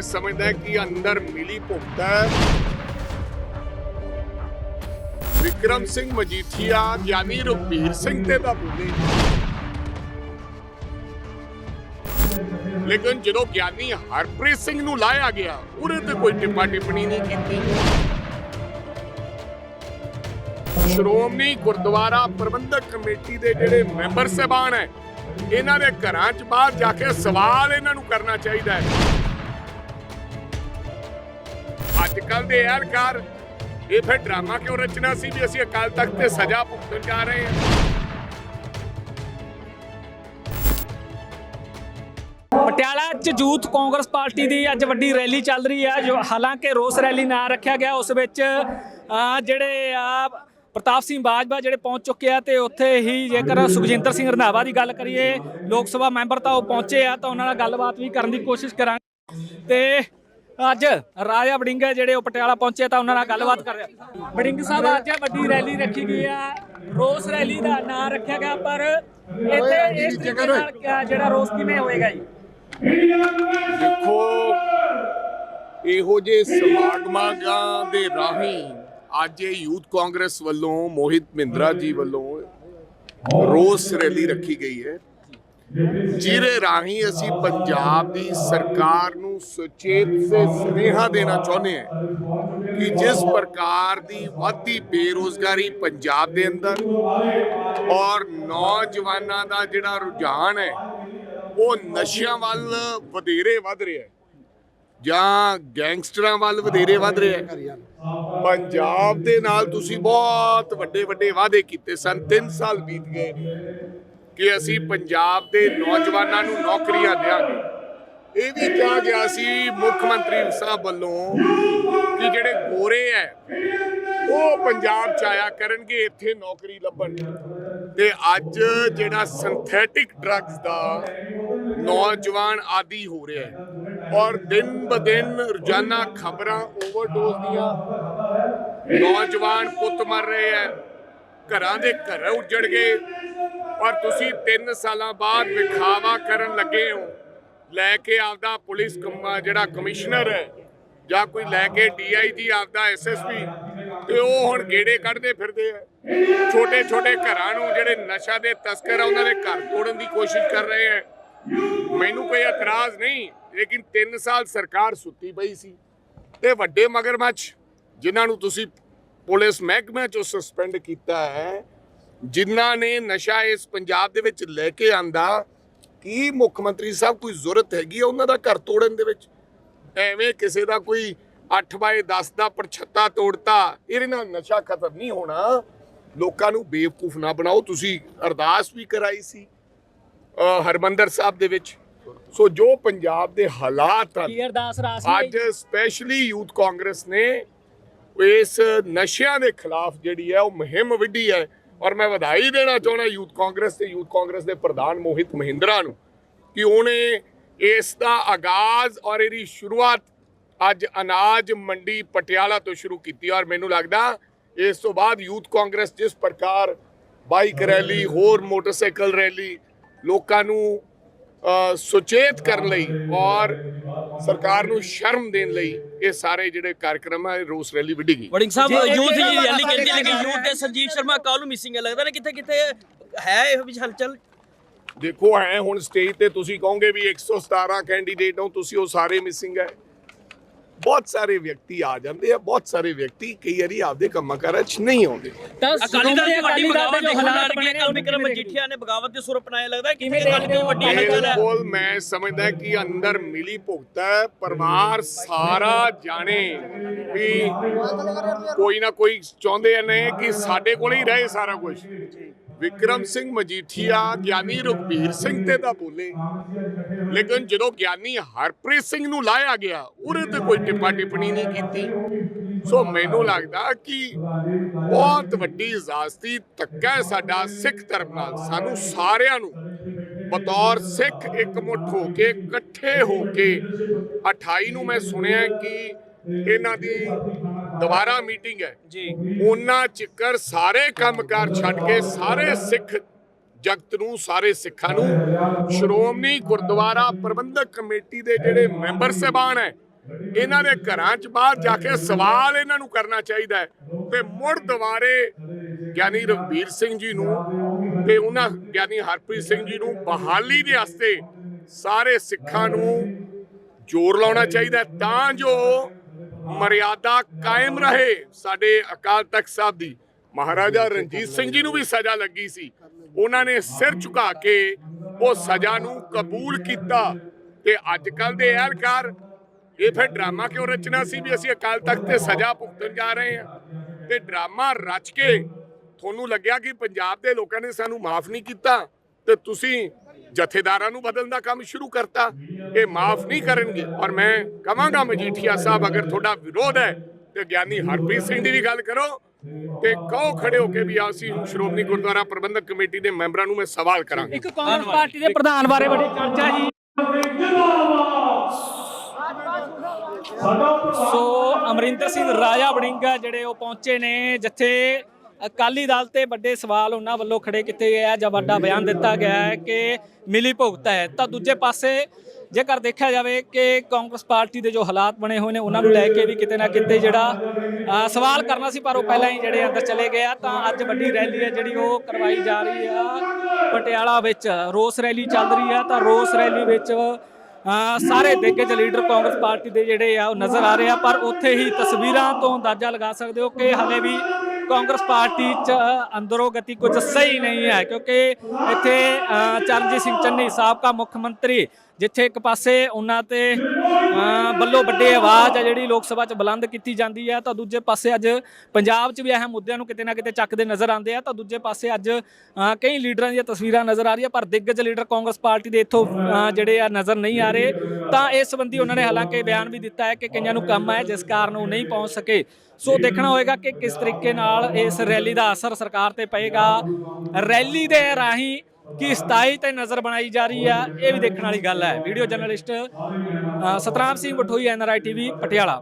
ਮੈਂ ਸਮਝਦਾ ਕਿ ਅੰਦਰ ਮਿਲੀ ਭੁਗਤ ਹੈ। ਵਿਕਰਮ ਸਿੰਘ ਮਜੀਠੀਆ, ਗਿਆਨੀ ਰੁਪੀਰ ਸਿੰਘ ਤੇ ਤਾਂ ਬੋਲੇ। ਲੇਕਿਨ ਜਦੋਂ ਗਿਆਨੀ ਹਰਪ੍ਰੀਤ ਸਿੰਘ ਨੂੰ ਲਾਇਆ ਗਿਆ, ਉਹਦੇ ਤੇ ਕੋਈ ਟਿੱਪਾ ਟਿੱਪਣੀ ਨਹੀਂ ਕੀਤੀ। ਸ਼੍ਰੋਮਣੀ ਗੁਰਦੁਆਰਾ ਪ੍ਰਬੰਧਕ ਕਮੇਟੀ ਦੇ ਜਿਹੜੇ ਮੈਂਬਰ ਸਹਿਬਾਨ ਹੈ, ਇਹਨਾਂ ਦੇ ਘਰਾਂ 'ਚ ਬਾਹਰ ਜਾ ਕੇ ਸਵਾਲ ਇਹਨਾਂ ਨੂੰ ਕਰਨਾ ਚਾਹੀਦਾ ਹੈ। ਅੱਜ ਕੱਲ ਦੇ ਐਲਕਾਰ ਇਹ ਫਿਰ ਡਰਾਮਾ ਕਿਉਂ ਰਚਨਾ ਸੀ ਵੀ ਅਸੀਂ ਅਕਾਲ ਤਖਤ ਤੇ ਸਜ਼ਾ ਭੁਗਤਣ ਜਾ ਰਹੇ ਹਾਂ? ਪਟਿਆਲਾ 'ਚ ਯੂਥ ਕਾਂਗਰਸ ਪਾਰਟੀ ਦੀ ਅੱਜ ਵੱਡੀ ਰੈਲੀ ਚੱਲ ਰਹੀ ਹੈ, ਜੋ ਹਾਲਾਂਕਿ ਰੋਸ ਰੈਲੀ ਨਾ ਰੱਖਿਆ ਗਿਆ, ਉਸ ਵਿੱਚ ਜਿਹੜੇ ਪ੍ਰਤਾਪ ਸਿੰਘ ਬਾਜਵਾ ਜਿਹੜੇ ਪਹੁੰਚ ਚੁੱਕੇ ਆ ਤੇ ਉੱਥੇ ਹੀ ਜੇਕਰ ਸੁਖਜਿੰਦਰ ਸਿੰਘ ਰੰਧਾਵਾ ਦੀ ਗੱਲ ਕਰੀਏ, ਲੋਕ ਸਭਾ ਮੈਂਬਰ ਤਾਂ ਉਹ ਪਹੁੰਚੇ ਆ, ਤਾਂ ਉਹਨਾਂ ਨਾਲ ਗੱਲਬਾਤ ਵੀ ਕਰਨ ਦੀ ਕੋਸ਼ਿਸ਼ ਕਰਾਂਗੇ। ਤੇ ਅੱਜ ਰਾਜਾ ਵੜਿੰਗ ਹੈ ਜਿਹੜੇ ਉਹ ਪਟਿਆਲਾ ਪਹੁੰਚੇ ਤਾਂ ਉਹਨਾਂ ਨਾਲ ਗੱਲਬਾਤ ਕਰ ਰਿਹਾ ਵੜਿੰਗ ਸਾਹਿਬ ਅੱਜ ਇਹ ਵੱਡੀ ਰੈਲੀ ਰੱਖੀ ਗਈ ਆ ਰੋਸ ਰੈਲੀ ਦਾ ਨਾਂ ਰੱਖਿਆ ਗਿਆ ਪਰ ਇੱਥੇ ਇਸ ਤਰੀਕੇ ਨਾਲ ਜਿਹੜਾ ਰੋਸ ਕਿਵੇਂ ਹੋਏਗਾ ਜੀ? ਦੇਖੋ ਇਹੋ ਜੇ ਸਮਾਗਮਾਂ ਦੇ ਰਾਹੀਂ ਅੱਜ ਇਹ ਯੂਥ ਕਾਂਗਰਸ ਵੱਲੋਂ ਮੋਹਿਤ ਮਹਿੰਦਰਾ ਜੀ ਵੱਲੋਂ ਰੋਸ ਰੈਲੀ ਰੱਖੀ ਗਈ ਹੈ। ਜਿਹਦੇ ਰਾਹੀਂ ਅਸੀਂ ਪੰਜਾਬ ਦੀ ਸਰਕਾਰ ਨੂੰ ਸੁਚੇਤ ਸੇ ਸੁਨੇਹਾ ਦੇਣਾ ਚਾਹੁੰਦੇ ਹਾਂ ਕਿ ਜਿਸ ਪ੍ਰਕਾਰ ਦੀ ਵੱਧਦੀ ਬੇਰੋਜ਼ਗਾਰੀ ਪੰਜਾਬ ਦੇ ਅੰਦਰ ਔਰ ਨੌਜਵਾਨਾਂ ਦਾ ਜਿਹੜਾ ਰੁਝਾਨ ਹੈ, ਉਹ ਨਸ਼ਿਆਂ ਵੱਲ ਵਧੇਰੇ ਵੱਧ ਰਿਹਾ ਹੈ ਜਾਂ ਗੈਂਗਸਟਰਾਂ ਵੱਲ ਵਧੇਰੇ ਵੱਧ ਰਿਹਾ ਹੈ। ਪੰਜਾਬ ਦੇ ਨਾਲ ਤੁਸੀਂ ਬਹੁਤ ਵੱਡੇ ਵੱਡੇ ਵਾਅਦੇ ਕੀਤੇ ਸਨ 3 ਸਾਲ ਬੀਤ ਗਏ। ਕਿ ਅਸੀਂ ਪੰਜਾਬ ਦੇ ਨੌਜਵਾਨਾਂ ਨੂੰ ਨੌਕਰੀਆਂ ਦੇਵਾਂਗੇ ਇਹ ਵੀ ਕਿਹਾ ਗਿਆ ਸੀ ਮੁੱਖ ਮੰਤਰੀ ਸਾਹਿਬ ਵੱਲੋਂ ਕਿ ਜਿਹੜੇ ਗੋਰੇ ਐ, ਉਹ ਪੰਜਾਬ ਚ ਆਇਆ ਕਰਨਗੇ, ਇੱਥੇ ਨੌਕਰੀ ਲੱਭਣ। ਤੇ ਅੱਜ ਜਿਹੜਾ ਸਿੰਥੈਟਿਕ ਡਰੱਗਸ ਦਾ ਨੌਜਵਾਨ ਆਦੀ ਹੋ ਰਿਹਾ ਹੈ ਔਰ ਦਿਨ ਬ ਦਿਨ ਰੋਜ਼ਾਨਾ ਖਬਰਾਂ ਓਵਰਡੋਜ਼ ਦੀਆਂ ਨੌਜਵਾਨ ਪੁੱਤ ਮਰ ਰਹੇ ਐ, ਘਰਾਂ ਦੇ ਘਰ ਉੱਜੜ ਗਏ। ਔਰ ਤੁਸੀਂ 3 ਸਾਲਾਂ ਬਾਅਦ ਵਿਖਾਵਾ ਕਰਨ ਲੱਗੇ ਹੋ। ਲੈ ਕੇ ਆਪਦਾ ਪੁਲਿਸ ਜਿਹੜਾ ਕਮਿਸ਼ਨਰ ਹੈ, ਜਾਂ ਕੋਈ ਲੈ ਕੇ ਡੀਆਈਜੀ ਆਪਦਾ ਐਸਐਸਪੀ ਤੇ ਉਹ ਹੁਣ ਗੇੜੇ ਕੱਢਦੇ ਫਿਰਦੇ ਆ। ਛੋਟੇ ਛੋਟੇ ਘਰਾਂ ਨੂੰ ਜਿਹੜੇ ਨਸ਼ਾ ਦੇ ਤਸਕਰ ਆ, ਉਹਨਾਂ ਦੇ ਘਰ ਤੋੜਨ ਦੀ ਕੋਸ਼ਿਸ਼ ਕਰ ਰਹੇ ਆ। ਮੈਨੂੰ ਕੋਈ ਇਤਰਾਜ਼ ਨਹੀਂ, ਲੇਕਿਨ 3 ਸਾਲ ਸਰਕਾਰ ਸੁੱਤੀ ਪਈ ਸੀ। ਤੇ ਵੱਡੇ ਮਗਰਮੱਛ, ਜਿਨ੍ਹਾਂ ਨੂੰ ਤੁਸੀਂ ਪੁਲਿਸ ਮਹਿਕਮੇ ਚੋਂ ਸਸਪੈਂਡ ਕੀਤਾ ਹੈ ਜਿਨ੍ਹਾਂ ਨੇ ਨਸ਼ਾ ਇਸ ਪੰਜਾਬ ਦੇ ਵਿੱਚ ਲੈ ਕੇ ਆਂਦਾ ਕੀ ਮੁੱਖ ਮੰਤਰੀ ਸਾਹਿਬ ਕੋਈ ਜ਼ਰੂਰਤ ਹੈਗੀ ਆ ਉਹਨਾਂ ਦਾ ਘਰ ਤੋੜਨ ਦੇ ਵਿੱਚ? ਐਵੇਂ ਕਿਸੇ ਦਾ ਕੋਈ 8 ਬਾਏ 10 ਦਾ ਪਰਛੱਤਾ ਤੋੜਤਾ ਇਹਦੇ ਨਾਲ ਨਸ਼ਾ ਖਤਮ ਨਹੀਂ ਹੋਣਾ। ਲੋਕਾਂ ਨੂੰ ਬੇਵਕੂਫ ਨਾ ਬਣਾਓ ਤੁਸੀਂ ਅਰਦਾਸ ਵੀ ਕਰਾਈ ਸੀ ਹਰਮੰਦਰ ਸਾਹਿਬ ਦੇ ਵਿੱਚ। ਸੋ ਜੋ ਪੰਜਾਬ ਦੇ ਹਾਲਾਤ ਹਨ ਅੱਜ ਸਪੈਸ਼ਲੀ ਯੂਥ ਕਾਂਗਰਸ ਨੇ ਇਸ ਨਸ਼ਿਆਂ ਦੇ ਖਿਲਾਫ ਜਿਹੜੀ ਹੈ ਉਹ ਮੁਹਿੰਮ ਵਿੱਢੀ ਹੈ। ਔਰ ਮੈਂ ਵਧਾਈ ਦੇਣਾ ਚਾਹੁੰਦਾ ਯੂਥ ਕਾਂਗਰਸ ਤੇ ਯੂਥ ਕਾਂਗਰਸ ਦੇ ਪ੍ਰਧਾਨ ਮੋਹਿਤ ਮਹਿੰਦਰਾ ਨੂੰ ਕਿ ਉਹਨੇ ਇਸ ਦਾ ਆਗਾਜ਼ ਔਰ ਇਹਦੀ ਸ਼ੁਰੂਆਤ ਅੱਜ ਅਨਾਜ ਮੰਡੀ ਪਟਿਆਲਾ ਤੋਂ ਸ਼ੁਰੂ ਕੀਤੀ ਔਰ ਮੈਨੂੰ ਲੱਗਦਾ ਇਸ ਤੋਂ ਬਾਅਦ ਯੂਥ ਕਾਂਗਰਸ ਜਿਸ ਪ੍ਰਕਾਰ ਬਾਈਕ ਰੈਲੀ, ਹੋਰ ਮੋਟਰਸਾਈਕਲ ਰੈਲੀ ਲੋਕਾਂ ਨੂੰ ਸੁਚੇਤ ਕਰਨ ਲਈ ਔਰ ਸਰਕਾਰ ਨੂੰ ਸ਼ਰਮ ਦੇਣ ਲਈ ਇਹ ਸਾਰੇ ਜਿਹੜੇ ਕਾਰਜਕ੍ਰਮ ਹੈ ਰੋਸ ਰੈਲੀ ਵਿੱਢੀ ਗਈ। ਵੜਿੰਗ ਸਾਹਿਬ ਯੂਥ ਦੀ ਰੈਲੀ ਕਹਿੰਦੀ ਲੇਕਿਨ ਕਰੇਗਾ? ਯੂਥ ਤੇ ਸੰਜੀਵ ਸ਼ਰਮਾ ਕਾਲੂ ਮਿਸਿੰਗ ਹੈ ਲੱਗਦਾ ਨਾ ਕਿੱਥੇ ਕਿੱਥੇ ਹੈ ਇਹੋ ਵਿੱਚ ਹਲਚਲ? ਦੇਖੋ ਐ ਹੁਣ ਸਟੇਜ ਤੇ ਤੁਸੀਂ ਕਹੋਗੇ ਵੀ 117 ਕੈਂਡੀਡੇਟ ਹੋ ਤੁਸੀਂ ਉਹ ਸਾਰੇ ਮਿਸਿੰਗ ਹੈ ਬਹੁਤ ਸਾਰੇ ਵਿਅਕਤੀ ਆ ਜਾਂਦੇ ਆ ਬਹੁਤ ਸਾਰੇ ਵਿਅਕਤੀ ਕਈ ਵਾਰੀ ਆਪਦੇ ਕੰਮਾਂ ਕਾਰਾਂ 'ਚ ਨਹੀਂ ਆਉਂਦੇ। ਤਾਂ ਅਕਾਲੀ ਦਲ ਦੀ ਵੱਡੀ ਬਗਾਵਤ ਦੇ ਦੇਖਣ ਹਾਲਾਤ ਲੱਗ ਬਣੇ ਗਏ ਕੱਲ ਵਿਕਰਮ ਮਜੀਠੀਆ ਨੇ ਬਗਾਵਤ ਦੇ ਸੁਰ ਅਪਣਾਏ ਲੱਗਦਾ ਕਿ ਕਿਵੇਂ ਅਕਾਲੀ ਦਲ ਵੱਡੀ ਹਲਚਲ ਹੈ? ਬਿਲਕੁਲ ਮੈਂ ਸਮਝਦਾ ਕਿ ਅੰਦਰ ਮਿਲੀ ਭੁਗਤ ਹੈ ਪਰਿਵਾਰ ਸਾਰਾ ਜਾਣੇ ਵੀ ਕੋਈ ਨਾ ਕੋਈ ਚਾਹੁੰਦੇ ਨੇ ਕਿ ਸਾਡੇ ਕੋਲ ਹੀ ਰਹੇ ਸਾਰਾ ਕੁਝ ਵਿਕਰਮ ਸਿੰਘ ਮਜੀਠੀਆ, ਗਿਆਨੀ ਰੁਪੀਰ ਸਿੰਘ ਤੇ ਤਾਂ ਬੋਲੇ। ਲੇਕਿਨ ਜਦੋਂ ਗਿਆਨੀ ਹਰਪ੍ਰੀਤ ਸਿੰਘ ਨੂੰ ਲਾਇਆ ਗਿਆ, ਉਹਦੇ ਤੇ ਕੋਈ ਟਿੱਪਾ ਟਿੱਪਣੀ ਨਹੀਂ ਕੀਤੀ। ਸੋ ਮੈਨੂੰ ਲੱਗਦਾ ਕਿ ਬਹੁਤ ਵੱਡੀ ਇਜਾਜ਼ਤੀ ਧੱਕਾ ਸਾਡਾ ਸਿੱਖ ਧਰਮ ਨਾਲ। ਸਾਨੂੰ ਸਾਰਿਆਂ ਨੂੰ ਬਤੌਰ ਸਿੱਖ ਇਕਮੁੱਠ ਹੋ ਕੇ, ਇਕੱਠੇ ਹੋ ਕੇ 28 ਨੂੰ ਮੈਂ ਸੁਣਿਆ ਕਿ ਇਹਨਾਂ ਦੀ ਦੁਬਾਰਾ ਮੀਟਿੰਗ ਹੈ। ਜੀ। ਉਹਨਾਂ ਚਿੱਕਰ ਸਾਰੇ ਕੰਮਕਾਰ ਛੱਡ ਕੇ ਸਾਰੇ ਸਿੱਖ ਜਗਤ ਨੂੰ ਸਾਰੇ ਸਿੱਖਾਂ ਨੂੰ ਸ਼੍ਰੋਮਣੀ ਗੁਰਦੁਆਰਾ ਪ੍ਰਬੰਧਕ ਕਮੇਟੀ ਦੇ ਜਿਹੜੇ ਮੈਂਬਰ ਸਹਿਬਾਨ ਹੈ ਇਹਨਾਂ ਦੇ ਘਰਾਂ 'ਚ ਬਾਹਰ ਜਾ ਕੇ ਸਵਾਲ ਇਹਨਾਂ ਨੂੰ ਕਰਨਾ ਚਾਹੀਦਾ ਹੈ। ਤੇ ਮੁੜ ਦੁਬਾਰੇ ਗਿਆਨੀ ਰਵੀਰ ਸਿੰਘ ਜੀ ਨੂੰ ਤੇ ਉਹਨਾਂ ਗਿਆਨੀ ਹਰਪ੍ਰੀਤ ਸਿੰਘ ਜੀ ਨੂੰ ਬਹਾਲੀ ਦੇ ਵਾਸਤੇ ਸਾਰੇ ਸਿੱਖਾਂ ਨੂੰ ਜ਼ੋਰ ਲਾਉਣਾ ਚਾਹੀਦਾ ਤਾਂ ਜੋ ਮਰਿਆਦਾ ਕਾਇਮ ਰਹੇ ਸਾਡੇ ਅਕਾਲ ਤਖਤ ਸਾਹਿਬ ਦੀ। ਮਹਾਰਾਜਾ ਰਣਜੀਤ ਸਿੰਘ ਜੀ ਨੂੰ ਵੀ ਸਜ਼ਾ ਲੱਗੀ ਸੀ। ਉਹਨਾਂ ਨੇ ਸਿਰ ਝੁਕਾ ਕੇ ਉਹ ਸਜ਼ਾ ਨੂੰ ਕਬੂਲ ਕੀਤਾ। ਤੇ ਅੱਜ ਕੱਲ ਦੇ ਅਹਿਲਕਾਰ ਇਹ ਫਿਰ ਡਰਾਮਾ ਕਿਉਂ ਰਚਨਾ ਸੀ ਵੀ ਅਸੀਂ ਅਕਾਲ ਤਖਤ ਤੇ ਸਜ਼ਾ ਭੁਗਤਣ ਜਾ ਰਹੇ ਹਾਂ? ਤੇ ਡਰਾਮਾ ਰਚ ਕੇ ਤੁਹਾਨੂੰ ਲੱਗਿਆ ਕਿ ਪੰਜਾਬ ਦੇ ਲੋਕਾਂ ਨੇ ਸਾਨੂੰ ਮਾਫ ਨਹੀਂ ਕੀਤਾ? ਤੇ ਤੁਸੀਂ ਜਥੇਦਾਰਾਂ ਨੂੰ ਬਦਲਣ ਦਾ ਕੰਮ ਸ਼ੁਰੂ ਕਰਤਾ। ਇਹ ਮਾਫ ਨਹੀਂ ਕਰਨਗੇ। ਔਰ ਮੈਂ ਕਵਾਂਗਾ ਮਜੀਠੀਆ ਸਾਹਿਬ ਅਗਰ ਤੁਹਾਡਾ ਵਿਰੋਧ ਹੈ ਤੇ ਗਿਆਨੀ ਹਰਪ੍ਰੀਤ ਸਿੰਘ ਦੀ ਵੀ ਗੱਲ ਕਰੋ ਤੇ ਕਹੋ ਖੜੇ ਹੋ ਕੇ ਵੀ ਅਸੀਂ ਸ਼੍ਰੋਮਣੀ ਗੁਰਦੁਆਰਾ ਪ੍ਰਬੰਧਕ ਕਮੇਟੀ ਦੇ ਮੈਂਬਰਾਂ ਨੂੰ ਮੈਂ ਸਵਾਲ ਕਰਾਂਗਾ। ਇੱਕ ਕਾਂਗਰਸ ਪਾਰਟੀ ਦੇ ਪ੍ਰਧਾਨ ਬਾਰੇ ਬੜੀ ਚਰਚਾ ਜੀ। ਸੋ ਅਮਰਿੰਦਰ ਸਿੰਘ ਰਾਜਾ ਵੜਿੰਗਾ ਜਿਹੜੇ ਉਹ ਪਹੁੰਚੇ ਨੇ ਜਿੱਥੇ ਅਕਾਲੀ ਦਲ ਤੇ ਵੱਡੇ ਸਵਾਲ ਉਹਨਾਂ ਵੱਲੋਂ ਖੜੇ ਕੀਤੇ ਗਏ ਆ, ਜਾਂ ਵੱਡਾ ਬਿਆਨ ਦਿੱਤਾ ਗਿਆ ਹੈ ਕਿ ਮਿਲੀ ਭੁਗਤ ਹੈ। ਤਾਂ ਦੂਜੇ ਪਾਸੇ ਜੇਕਰ ਦੇਖਿਆ ਜਾਵੇ ਕਿ ਕਾਂਗਰਸ ਪਾਰਟੀ ਦੇ ਜੋ ਹਾਲਾਤ ਬਣੇ ਹੋਏ ਨੇ, ਉਹਨਾਂ ਨੂੰ ਲੈ ਕੇ ਵੀ ਕਿਤੇ ਨਾ ਕਿਤੇ ਜਿਹੜਾ ਸਵਾਲ ਕਰਨਾ ਸੀ, ਪਰ ਉਹ ਪਹਿਲਾਂ ਹੀ ਜਿਹੜੇ ਅੰਦਰ ਚਲੇ ਗਏ ਆ, ਤਾਂ ਅੱਜ ਵੱਡੀ ਰੈਲੀ ਹੈ ਜਿਹੜੀ ਉਹ ਕਰਵਾਈ ਜਾ ਰਹੀ ਆ। ਪਟਿਆਲਾ ਵਿੱਚ ਰੋਸ ਰੈਲੀ ਚੱਲ ਰਹੀ ਆ, ਤਾਂ ਰੋਸ ਰੈਲੀ ਵਿੱਚ ਸਾਰੇ ਦਿੱਗਜ ਲੀਡਰ ਕਾਂਗਰਸ ਪਾਰਟੀ ਦੇ ਜਿਹੜੇ ਆ, ਉਹ ਨਜ਼ਰ ਆ ਰਹੇ ਆ, ਪਰ ਉੱਥੇ ਹੀ ਤਸਵੀਰਾਂ ਤੋਂ ਅੰਦਾਜ਼ਾ ਲਗਾ ਸਕਦੇ ਹੋ ਕਿ ਹਲੇ ਵੀ ਕਾਂਗਰਸ ਪਾਰਟੀ ਚ ਅੰਦਰੋਂ ਗਤੀ ਕੁਝ ਸਹੀ ਨਹੀਂ ਹੈ ਕਿਉਂਕਿ ਇੱਥੇ ਅ, ਚਰਨਜੀਤ ਸਿੰਘ ਚੰਨੀ ਸਾਬਕਾ ਮੁੱਖ ਮੰਤਰੀ ਜਿੱਥੇ ਇੱਕ ਪਾਸੇ ਉਹਨਾਂ ਤੇ ਵੱਲੋਂ ਵੱਡੇ ਆਵਾਜ਼ ਆ ਜਿਹੜੀ ਲੋਕ ਸਭਾ 'ਚ ਬੁਲੰਦ ਕੀਤੀ ਜਾਂਦੀ ਹੈ ਤਾਂ ਦੂਜੇ ਪਾਸੇ ਅੱਜ ਪੰਜਾਬ 'ਚ ਵੀ ਅਹਿਮ ਮੁੱਦਿਆਂ ਨੂੰ ਕਿਤੇ ਨਾ ਕਿਤੇ ਚੱਕਦੇ ਨਜ਼ਰ ਆਉਂਦੇ ਆ, ਤਾਂ ਦੂਜੇ ਪਾਸੇ ਅੱਜ ਕਈ ਲੀਡਰਾਂ ਦੀਆਂ ਤਸਵੀਰਾਂ ਨਜ਼ਰ ਆ ਰਹੀਆਂ, ਪਰ ਦਿੱਗਜ ਲੀਡਰ ਕਾਂਗਰਸ ਪਾਰਟੀ ਦੇ ਇੱਥੋਂ ਜਿਹੜੇ ਆ ਨਜ਼ਰ ਨਹੀਂ ਆ ਰਹੇ। ਤਾਂ ਇਸ ਸੰਬੰਧੀ ਉਹਨਾਂ ਨੇ ਹਾਲਾਂਕਿ ਬਿਆਨ ਵੀ ਦਿੱਤਾ ਹੈ ਕਿ ਕਈਆਂ ਨੂੰ ਕੰਮ ਹੈ, ਜਿਸ ਕਾਰਨ ਉਹ ਨਹੀਂ ਪਹੁੰਚ ਸਕੇ। ਸੋ ਦੇਖਣਾ ਹੋਏਗਾ ਕਿ ਕਿਸ ਤਰੀਕੇ ਨਾਲ ਇਸ ਰੈਲੀ ਦਾ ਅਸਰ ਸਰਕਾਰ ਤੇ ਪਏਗਾ। ਰੈਲੀ ਦੇ ਰਾਹੀਂ ਕੀ 27 ਤੇ ਨਜ਼ਰ ਬਣਾਈ ਜਾ ਰਹੀ ਆ, ਇਹ ਵੀ ਦੇਖਣ ਵਾਲੀ ਗੱਲ ਹੈ। Video journalist Satnam Singh Bathoi NRI TV, Patiala.